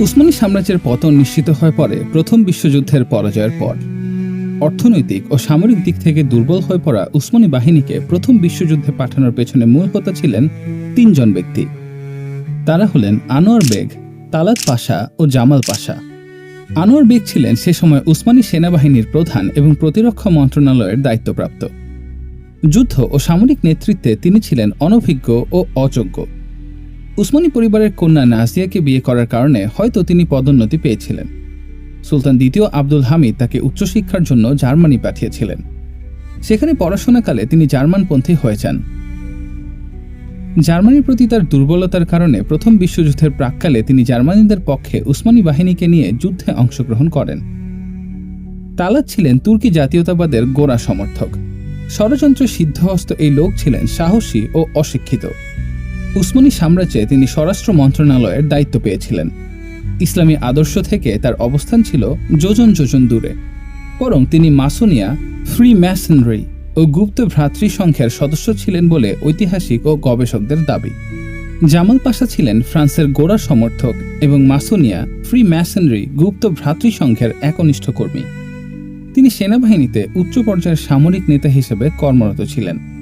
উসমানী সাম্রাজ্যের পতন নিশ্চিত হয়ে পড়ে প্রথম বিশ্বযুদ্ধের পরাজয়ের পর। অর্থনৈতিক ও সামরিক দিক থেকে দুর্বল হয়ে পড়া উসমানী বাহিনীকে প্রথম বিশ্বযুদ্ধে পাঠানোর পেছনে মূল হোতা ছিলেন তিনজন ব্যক্তি। তারা হলেন আনোয়ার বেগ, তালাত পাশা ও জামাল পাশা। আনোয়ার বেগ ছিলেন সে সময় উসমানী সেনাবাহিনীর প্রধান এবং প্রতিরক্ষা মন্ত্রণালয়ের দায়িত্বপ্রাপ্ত। যুদ্ধ ও সামরিক নেতৃত্বে তিনি ছিলেন অনভিজ্ঞ ও অযোগ্য। উসমানী পরিবারের কন্যা নাজিয়াকে বিয়ে করার কারণে হয়তো তিনি পদোন্নতি পেয়েছিলেন। সুলতান দ্বিতীয় আব্দুল হামিদ তাকে উচ্চশিক্ষার জন্য জার্মানি পাঠিয়েছিলেন। সেখানে পড়াশোনাকালে তিনি জার্মানপন্থী হয়ে যান। জার্মানির প্রতি তার দুর্বলতার কারণে প্রথম বিশ্বযুদ্ধের প্রাককালে তিনি জার্মানিদের পক্ষে উসমানী বাহিনীকে নিয়ে যুদ্ধে অংশগ্রহণ করেন। তালাত ছিলেন তুর্কি জাতীয়তাবাদের গোড়া সমর্থক। ষড়যন্ত্র সিদ্ধহস্ত এই লোক ছিলেন সাহসী ও অশিক্ষিত। উসমানী সাম্রাজ্যে তিনি স্বরাষ্ট্র মন্ত্রণালয়ের দায়িত্ব পেয়েছিলেন। ইসলামী আদর্শ থেকে তার অবস্থান ছিল যোজন যোজন দূরে। বরং তিনি মাসোনিয়া, ফ্রি ম্যাসনরি ও গুপ্ত ভ্রাতৃসংখ্যার সদস্য ছিলেন বলে ঐতিহাসিক ও গবেষকদের দাবি। জামাল পাশা ছিলেন ফ্রান্সের গোড়া সমর্থক এবং মাসোনিয়া, ফ্রি ম্যাসনরি, গুপ্ত ভ্রাতৃসংখ্যার একনিষ্ঠ কর্মী। তিনি সেনাবাহিনীতে উচ্চ পর্যায়ের সামরিক নেতা হিসেবে কর্মরত ছিলেন।